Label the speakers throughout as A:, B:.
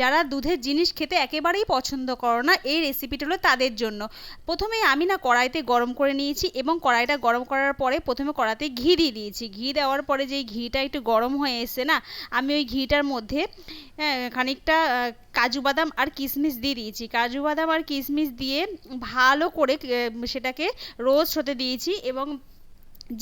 A: যারা দুধের জিনিস খেতে একেবারেই পছন্দ করো না, এই রেসিপিটা হলো তাদের জন্য। প্রথমে আমি না কড়াইতে গরম করে নিয়েছি এবং কড়াইটা গরম করার পরে প্রথমে কড়াতে ঘি দিয়ে দিয়েছি। ঘি দেওয়ার পরে যেই ঘিটা একটু গরম হয়ে এসে না, আমি ওই ঘিটার মধ্যে খানিকটা কাজু বাদাম আর কিশমিশ দিয়ে দিয়েছি। কাজু বাদাম আর কিশমিশ দিয়ে ভালো করে সেটাকে রোস্ট হতে দিয়েছি এবং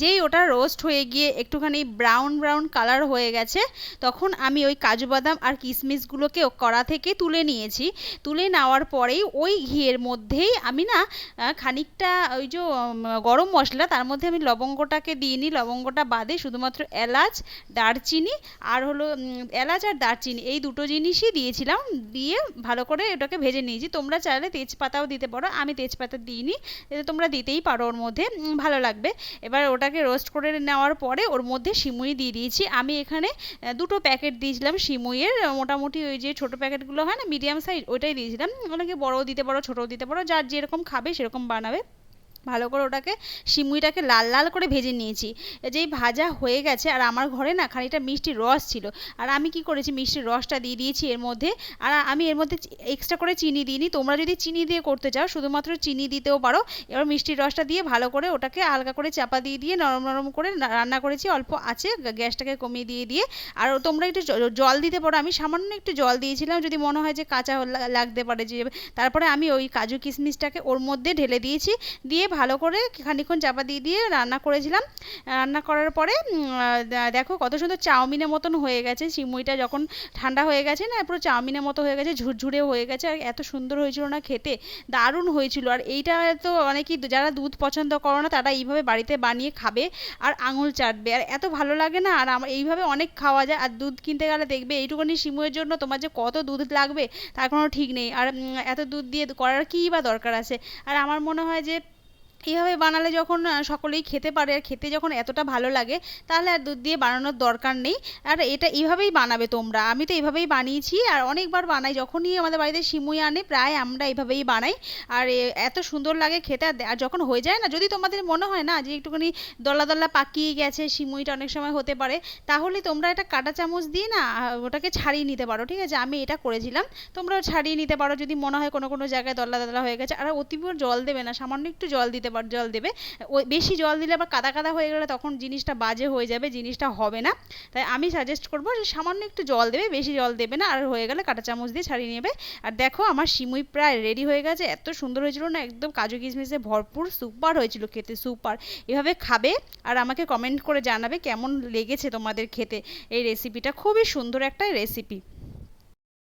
A: যেই ওটা রোস্ট হয়ে গিয়ে একটুখানি ব্রাউন ব্রাউন কালার হয়ে গেছে, তখন আমি ওই কাজু বাদাম আর কিশমিশগুলোকে কড়া থেকে তুলে নিয়েছি। তুলে নেওয়ার পরেই ওই ঘিয়ের মধ্যেই আমি না খানিকটা ওই যে গরম মশলা, তার মধ্যে আমি লবঙ্গটাকে দিইনি লবঙ্গটা বাদে শুধুমাত্র এলাচ, দারচিনি আর হলো এলাচ আর দারচিনি, এই দুটো জিনিসই দিয়েছিলাম, দিয়ে ভালো করে ওটাকে ভেজে নিয়েছি। তোমরা চাইলে তেজপাতাও দিতে পারো, আমি তেজপাতা দিইনি তোমরা দিতেই পারো ওর মধ্যে ভালো লাগবে। এবার ওটাকে রোস্ট করে নেওয়ার পরে ওর মধ্যে সিমুই দিয়ে দিয়েছি। আমি এখানে দুটো প্যাকেট দিয়েছিলাম সিমুইয়ের। মোটামুটি ওই যে ছোটো প্যাকেটগুলো হয় না মিডিয়াম সাইজ ওইটাই দিয়েছিলাম। ওনাকে বড়ও দিতে পারো, ছোটোও দিতে পারো, যার যেরকম খাবে সেরকম বানাবে। ভালো করে ওটাকে সিমুইটাকে লাল লাল করে ভেজে নিয়েছি। যেই ভাজা হয়ে গেছে আর আমার ঘরে না খানিকটা মিষ্টির রস ছিল। আর আমি কি করেছি মিষ্টির রসটা দিয়ে দিয়েছি এর মধ্যে। আর আমি এর মধ্যে এক্সট্রা করে চিনি দিইনি। তোমরা যদি চিনি দিয়ে করতে চাও, শুধুমাত্র চিনি দিতেও পারো। এবার মিষ্টির রসটা দিয়ে ভালো করে ওটাকে হালকা করে চাপা দিয়ে দিয়ে নরম নরম করে রান্না করেছি। অল্প আছে গ্যাসটাকে কমিয়ে দিয়ে দিয়ে। আর তোমরা একটু জল দিতে পারো। আমি সামান্য একটু জল দিয়েছিলাম। যদি মনে হয় যে কাঁচা লাগতে পারে যে তারপরে আমি ওই কাজু কিশমিশটাকে ওর মধ্যে ঢেলে দিয়েছি। দিয়ে ভালো করে খানিক্ষণ চাপা দিয়ে দিয়ে রান্না করেছিলাম। রান্না করার পরে দেখো কত সুন্দর চাউমিনের মতন হয়ে গেছে। সিমুইটা যখন ঠান্ডা হয়ে গেছে না, পুরো চাউমিনের মতো হয়ে গেছে ঝুরঝুরে হয়ে গেছে। আর এত সুন্দর হয়েছিল না খেতে, দারুণ হয়েছিল। আর এইটা তো অনেকেই যারা দুধ পছন্দ করো না, তারা এইভাবে বাড়িতে বানিয়ে খাবে আর আঙুল চাটবে। আর এত ভালো লাগে না, আর আমার এইভাবে অনেক খাওয়া যায়। আর দুধ কিনতে গেলে দেখবে এইটুকুনি সিমুয়ের জন্য তোমার যে কত দুধ লাগবে, তার কোনো ঠিক নেই। আর এত দুধ দিয়ে করার কী বা দরকার আছে? আর আমার মনে হয় যে এইভাবে বানালে যখন সকলেই খেতে পারে আর খেতে যখন এতটা ভালো লাগে, তাহলে আর দুধ দিয়ে বানানোর দরকার নেই। আর এটা এইভাবেই বানাবে তোমরা। আমি তো এইভাবেই বানিয়েছি আর অনেকবার বানাই। যখনই আমাদের বাড়িতে সিমুই আনে, প্রায় আমরা এইভাবেই বানাই। আর এত সুন্দর লাগে খেতে। আর যখন হয়ে যায় না, যদি তোমাদের মনে হয় না যে একটুখানি দলা দলা পাকিয়ে গেছে সিমুইটা অনেক সময় হতে পারে, তাহলে তোমরা এটা কাটা চামচ দিয়ে না ওটাকে ছাড়িয়ে নিতে পারো, ঠিক আছে? আমি এটা করেছিলাম। তোমরাও ছাড়িয়ে নিতে পারো। যদি মনে হয় কোনো কোনো জায়গায় দলা দলা হয়ে গেছে, আর অতিপুর জল দেবে না, সামান্য একটু জল দিতে আবার জল দেবে। ওই বেশি জল দিলে আবার কাদা কাদা হয়ে গেলে তখন জিনিসটা বাজে হয়ে যাবে, জিনিসটা হবে না। তাই আমি সাজেস্ট করব যে সামান্য একটু জল দেবে, বেশি জল দেবে না, আর হয়ে গেলে কাঁটা চামচ দিয়ে ছাড়িয়ে নেবে। আর দেখো আমার সিমুই প্রায় রেডি হয়ে গেছে, এত সুন্দর হয়েছিল না, একদম কাজু কিশমিশে ভরপুর সুপার হয়েছিল খেতে সুপার এভাবে খাবে আর আমাকে কমেন্ট করে জানাবে কেমন লেগেছে তোমাদের খেতে। এই রেসিপিটা খুবই সুন্দর একটা রেসিপি